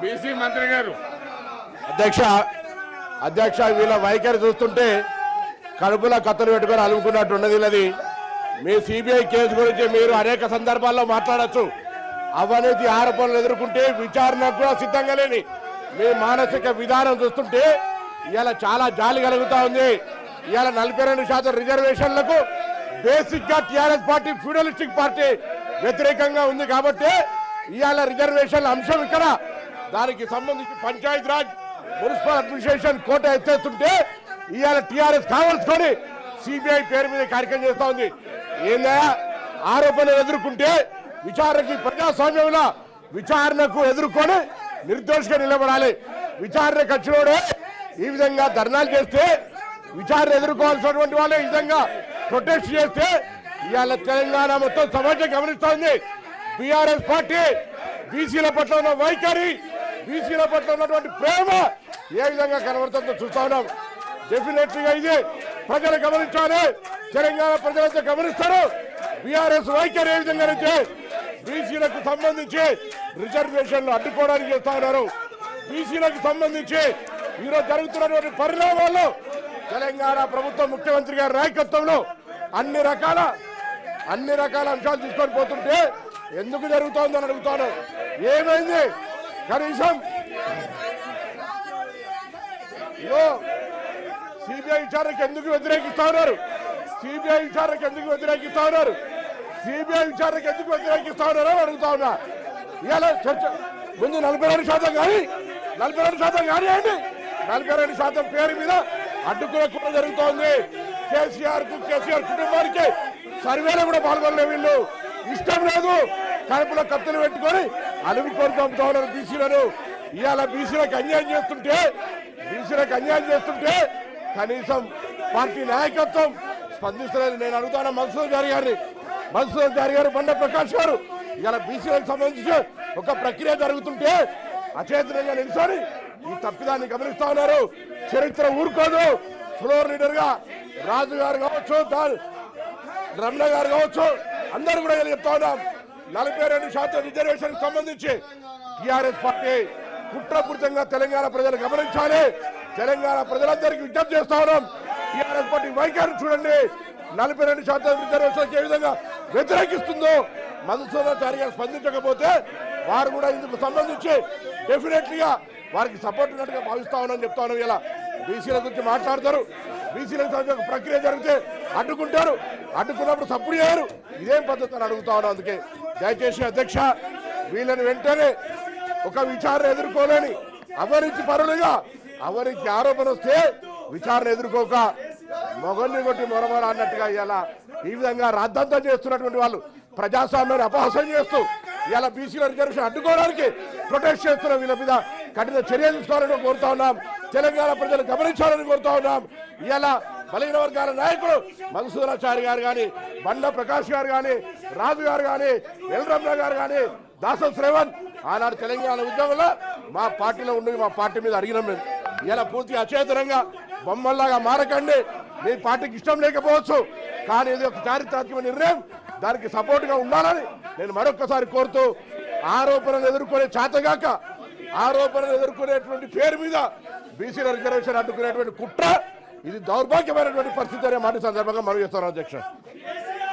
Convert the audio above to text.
BC మంత్రి గారు. అధ్యక్ష అధ్యక్ష వీళ్ళ వైఖరి చూస్తుంటే కడుపులో కత్తులు పెట్టుకొని అలుముకున్నట్టు ఉన్నది వీళ్ళది. మీ సిబిఐ కేసు గురించి మీరు అనేక సందర్భాల్లో మాట్లాడచ్చు. అవినీతి ఆరోపణలు ఎదుర్కొంటే విచారణకు కూడా సిద్ధంగా లేని మీ మానసిక విధానం చూస్తుంటే ఇవాళ చాలా జాలి కలుగుతా ఉంది. ఇవాళ నలభై రెండు శాతం రిజర్వేషన్లకు బేసిక్గా టిఆర్ఎస్ పార్టీ ఫ్యూడలిస్టిక్ పార్టీ వ్యతిరేకంగా ఉంది కాబట్టి ఇవాళ రిజర్వేషన్ల అంశం ఇక్కడ దానికి సంబంధించి పంచాయత్ రాజ్ మున్సిపల్ అడ్మినిస్ట్రేషన్ కోట ఎత్తేస్తుంటే ఇవాళ టీఆర్ఎస్ కావాల్సుకొని సిబిఐ పేరు మీద కార్యక్రమం చేస్తా ఉంది. ఏందా? ఆరోపణలు ఎదుర్కొంటే విచారణకి ప్రజాస్వామ్యంలో విచారణకు ఎదుర్కొని నిర్దోషిగా నిలబడాలి. విచారణకు వచ్చినోడే ఈ విధంగా ధర్నాలు చేస్తే విచారణ ఎదుర్కోవాల్సినటువంటి వాళ్ళు ఈ విధంగా ప్రొటెస్ట్ చేస్తే ఇవాళ తెలంగాణ మొత్తం సమాజం గమనిస్తోంది టీఆర్ఎస్ బీఆర్ఎస్ పార్టీ బీసీల పట్ల ఉన్న వైఖరి బీసీల పట్ల ఉన్నటువంటి ప్రేమ ఏ విధంగా కనబడుతుందో చూస్తా ఉన్నాం. డెఫినెట్లీగా ఇది. ప్రజలు గమనించాలి. తెలంగాణ ప్రజలంతా గమనిస్తారు. బీఆర్ఎస్ వైఖరి ఏ విధంగా అయితే బీసీలకు సంబంధించి రిజర్వేషన్లు అడ్డుకోవడానికి చేస్తా ఉన్నారు. బీసీలకు సంబంధించి ఈరోజు జరుగుతున్నటువంటి పరిణామాల్లో తెలంగాణ ప్రభుత్వం ముఖ్యమంత్రి గారి నాయకత్వంలో అన్ని రకాల అన్ని రకాల అంశాలు తీసుకొని పోతుంటే ఎందుకు జరుగుతోందని అడుగుతాను. ఏమైంది? కనీసం సిబిఐ విచారణకు ఎందుకు వ్యతిరేకిస్తా ఉన్నారు? సిబిఐ విచారణకు ఎందుకు వ్యతిరేకిస్తా ఉన్నారు? సిబిఐ విచారణకు ఎందుకు వ్యతిరేకిస్తా ఉన్నారు అని అడుగుతా ఉన్నా. ఇలా చర్చ ముందు నలభై రెండు శాతం కానీ నలభై రెండు శాతం కానీ అండి నలభై రెండు శాతం పేరు మీద అడ్డుకునే కూడా జరుగుతోంది. కేసీఆర్కు కేసీఆర్ కుటుంబానికి సర్వేలో కూడా పాల్గొనలే వీళ్ళు. ఇష్టం లేదు. కడుపులో కత్తులు పెట్టుకొని అలుగు కోరి ఉన్నారు బీసీలను ఇవాళ బీసీలకు అన్యాయం చేస్తుంటే బీసీలకు అన్యాయం చేస్తుంటే కనీసం పార్టీ నాయకత్వం స్పందిస్తలేదు. నేను అడుగుతాను మన్సూర్ జారి గారిని. మన్సూర్ జారి గారు బండ ప్రకాష్ గారు ఇలా బీసీలకు సంబంధించి ఒక ప్రక్రియ జరుగుతుంటే అచేతనంగా నిలిచారు ఈ తప్పిదాన్ని గమనిస్తా ఉన్నారు. చరిత్ర ఊరుకోదు. ఫ్లోర్ లీడర్గా రాజు గారు కావచ్చు రమణ గారు కావచ్చు అందరూ కూడా చెప్తా ఉన్నాం. నలభై రెండు శాతం రిజర్వేషన్ సంబంధించి టిఆర్ఎస్ పార్టీ కుట్రపూరితంగా తెలంగాణ ప్రజలు గమనించాలి. తెలంగాణ ప్రజలందరికీ విజ్ఞప్తి చేస్తా ఉన్నాం. టిఆర్ఎస్ పార్టీ వైఖరి చూడండి. నలభై రెండు శాతం రిజర్వేషన్ ఏ విధంగా వ్యతిరేకిస్తుందో మధుసూదనాచారి గారు స్పందించకపోతే వారు కూడా ఇందుకు సంబంధించి డెఫినెట్లీగా వారికి సపోర్ట్ ఉన్నట్టుగా భావిస్తా ఉన్నాం చెప్తా ఉన్నాం. ఇలా బీసీల గురించి మాట్లాడతారు. బీసీలకు ప్రక్రియ జరిగితే అడ్డుకుంటారు. అడ్డుకున్నప్పుడు సప్పుడు చేయరు. ఇదేం పద్ధతి అని అడుగుతా ఉన్నాం అందుకే. దయచేసి అధ్యక్ష వీళ్ళని వెంటనే ఒక విచారణ ఎదుర్కోలేని అవరించి పరులుగా అవరించి ఆరోపణ వస్తే విచారణ ఎదుర్కోక మొగల్ని కొట్టి మొరమర అన్నట్టుగా ఇలా ఈ విధంగా రాద్దంతం చేస్తున్నటువంటి వాళ్ళు ప్రజాస్వామ్యాన్ని అపహాసం చేస్తూ ఇలా బీసీల రిజర్వేషన్ అడ్డుకోవడానికి ప్రొటెస్ట్ చేస్తున్న వీళ్ళ మీద కఠిన చర్య తీసుకోవాలని కోరుతా ఉన్నాం. తెలంగాణ ప్రజలు గమనించాలని కోరుతా ఉన్నాం. ఇలా బలహీన వర్గాల నాయకుడు మధుసూదనాచారి గారు కానీ బండ ప్రకాష్ గారు కానీ రాజు గారు కానీ ఎల్రమ్మ గారు కానీ దాసం శ్రవణ్ ఆనాడు తెలంగాణ ఉద్యమంలో మా పార్టీలో ఉండి మా పార్టీ మీద అడిగినాం మేము. ఇలా పూర్తిగా అచేతనంగా బొమ్మల్లాగా మారకండి. మీ పార్టీకి ఇష్టం లేకపోవచ్చు. కానీ ఇది ఒక చారిత్రాత్మక నిర్ణయం. దానికి సపోర్ట్గా ఉండాలని నేను మరొక్కసారి కోరుతూ ఆరోపణలు ఎదుర్కొనే చేతగాక ఆరోపణలు ఎదుర్కొనేటువంటి పేరు మీద బీసీల రిజర్వేషన్ అడ్డుకునేటువంటి కుట్ర ఇది దౌర్భాగ్యమైనటువంటి పరిస్థితి అనే మాట ఈ సందర్భంగా మనం చేస్తాను అధ్యక్ష